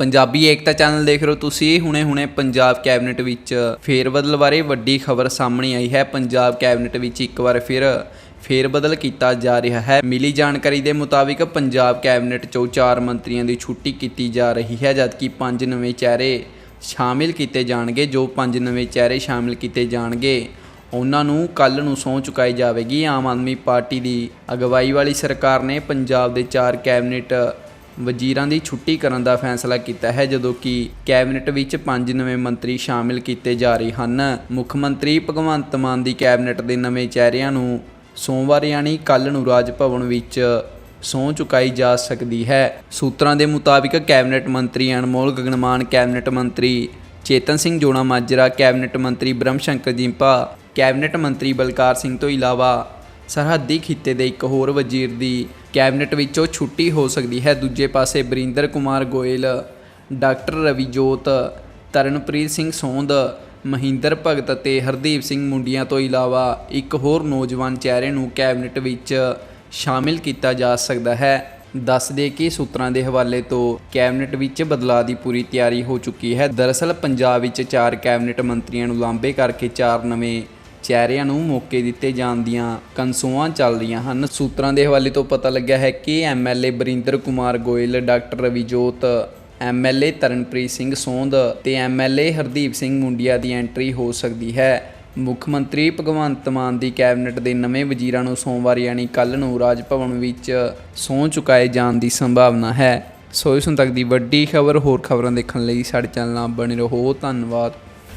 ਪੰਜਾਬੀ ਏਕਤਾ channel ਦੇਖ ਰਹੇ ਹੋ ਤੁਸੀਂ। ਹੁਣੇ-ਹੁਣੇ ਪੰਜਾਬ ਕੈਬਨਿਟ ਵਿੱਚ ਫੇਰਬਦਲ ਬਾਰੇ ਵੱਡੀ ਖਬਰ ਸਾਹਮਣੇ ਆਈ ਹੈ। ਪੰਜਾਬ ਕੈਬਨਿਟ ਵਿੱਚ ਇੱਕ ਵਾਰ ਫਿਰ ਫੇਰਬਦਲ ਕੀਤਾ ਜਾ ਰਿਹਾ ਹੈ। ਮਿਲੀ ਜਾਣਕਾਰੀ ਦੇ ਮੁਤਾਬਿਕ ਪੰਜਾਬ ਕੈਬਨਿਟ ਚੋਂ ਚਾਰ ਮੰਤਰੀਆਂ ਦੀ ਛੁੱਟੀ ਕੀਤੀ ਜਾ ਰਹੀ ਹੈ, ਜਦਕਿ ਪੰਜ ਨਵੇਂ ਚਿਹਰੇ ਸ਼ਾਮਿਲ ਕੀਤੇ ਜਾਣਗੇ। ਜੋ ਪੰਜ ਨਵੇਂ ਚਿਹਰੇ ਸ਼ਾਮਿਲ ਕੀਤੇ ਜਾਣਗੇ, ਉਹਨਾਂ ਨੂੰ ਕੱਲ ਨੂੰ ਸਹੁੰ ਚੁਕਾਈ ਜਾਵੇਗੀ। ਆਮ ਆਦਮੀ ਪਾਰਟੀ ਦੀ ਅਗਵਾਈ ਵਾਲੀ ਸਰਕਾਰ ਨੇ ਪੰਜਾਬ ਦੇ ਚਾਰ ਕੈਬਨਿਟ ਵਜ਼ੀਰਾਂ ਦੀ ਛੁੱਟੀ ਕਰਨ ਦਾ ਫੈਸਲਾ ਕੀਤਾ ਹੈ, ਜਦੋਂ ਕਿ ਕੈਬਨਿਟ ਵਿੱਚ ਪੰਜ ਨਵੇਂ ਮੰਤਰੀ ਸ਼ਾਮਿਲ ਕੀਤੇ ਜਾ ਰਹੇ ਹਨ। ਮੁੱਖ ਮੰਤਰੀ ਭਗਵੰਤ ਮਾਨ ਦੀ ਕੈਬਨਿਟ ਦੇ ਨਵੇਂ ਚਿਹਰਿਆਂ ਨੂੰ ਸੋਮਵਾਰ ਯਾਨੀ ਕੱਲ ਨੂੰ ਰਾਜ ਭਵਨ ਵਿੱਚ ਸਹੁੰ ਚੁਕਾਈ ਜਾ ਸਕਦੀ ਹੈ। ਸੂਤਰਾਂ ਦੇ ਮੁਤਾਬਿਕ ਕੈਬਨਿਟ ਮੰਤਰੀ ਅਨਮੋਲ ਗਗਨਮਾਨ, ਕੈਬਨਿਟ ਮੰਤਰੀ ਚੇਤਨ ਸਿੰਘ ਜੋੜਾ ਮਾਜਰਾ, ਕੈਬਨਿਟ ਮੰਤਰੀ ਬ੍ਰਹਮ ਸ਼ੰਕਰ ਜਿੰਪਾ, ਕੈਬਨਿਟ ਮੰਤਰੀ ਬਲਕਾਰ ਸਿੰਘ ਤੋਂ ਇਲਾਵਾ ਸਰਹੱਦੀ ਖਿੱਤੇ ਦੇ ਇੱਕ ਹੋਰ ਵਜ਼ੀਰ ਦੀ ਕੈਬਨਿਟ ਵਿੱਚੋਂ ਛੁੱਟੀ ਹੋ ਸਕਦੀ ਹੈ। ਦੂਜੇ ਪਾਸੇ ਬਰਿੰਦਰ ਕੁਮਾਰ ਗੋਇਲ, ਡਾਕਟਰ ਰਵੀਜੋਤ, ਤਰਨਪ੍ਰੀਤ ਸਿੰਘ ਸੋਂਦ, ਮਹਿੰਦਰ ਭਗਤ ਅਤੇ ਹਰਦੀਪ ਸਿੰਘ ਮੁੰਡੀਆਂ ਤੋਂ ਇਲਾਵਾ ਇੱਕ ਹੋਰ ਨੌਜਵਾਨ ਚਿਹਰੇ ਨੂੰ ਕੈਬਨਿਟ ਵਿੱਚ ਸ਼ਾਮਿਲ ਕੀਤਾ ਜਾ ਸਕਦਾ ਹੈ। ਦੱਸ ਦੇ ਕਿ ਸੂਤਰਾਂ ਦੇ ਹਵਾਲੇ ਤੋਂ ਕੈਬਨਿਟ ਵਿੱਚ ਬਦਲਾਅ ਦੀ ਪੂਰੀ ਤਿਆਰੀ ਹੋ ਚੁੱਕੀ ਹੈ। ਦਰਅਸਲ, ਪੰਜਾਬ ਵਿੱਚ ਚਾਰ ਕੈਬਨਿਟ ਮੰਤਰੀਆਂ ਨੂੰ ਲਾਂਬੇ ਕਰਕੇ ਚਾਰ ਨਵੇਂ ਚਿਹਰਿਆਂ ਨੂੰ ਮੌਕੇ ਦਿੱਤੇ ਜਾਣ ਦੀਆਂ ਕਨਸੂਆਂ ਚੱਲਦੀਆਂ ਹਨ। ਸੂਤਰਾਂ ਦੇ ਹਵਾਲੇ ਤੋਂ ਪਤਾ ਲੱਗਿਆ ਹੈ ਕਿ MLA Barinder Kumar Goyal, doctor Ravjot MLA Taranpreet Singh Sond ਤੇ ਐਮਐਲਏ ਹਰਦੀਪ ਸਿੰਘ ਮੁੰਡੀਆ ਦੀ ਐਂਟਰੀ ਹੋ ਸਕਦੀ ਹੈ। ਮੁੱਖ ਮੰਤਰੀ ਭਗਵੰਤ ਮਾਨ ਦੀ ਕੈਬਨਿਟ ਦੇ ਨਵੇਂ ਵਜ਼ੀਰਾਂ ਨੂੰ ਸੋਮਵਾਰ ਯਾਨੀ ਕੱਲ ਨੂੰ ਰਾਜ ਭਵਨ ਵਿੱਚ ਸਹੁੰ ਚੁਕਾਏ ਜਾਣ ਦੀ ਸੰਭਾਵਨਾ ਹੈ। ਸੋ ਇਸ ਹੁਣ ਤੱਕ ਦੀ ਵੱਡੀ ਖਬਰ, ਹੋਰ ਖਬਰਾਂ ਦੇਖਣ ਲਈ ਸਾਡੇ ਚੈਨਲ ਨਾਲ ਬਣੇ ਰਹੋ। ਧੰਨਵਾਦ।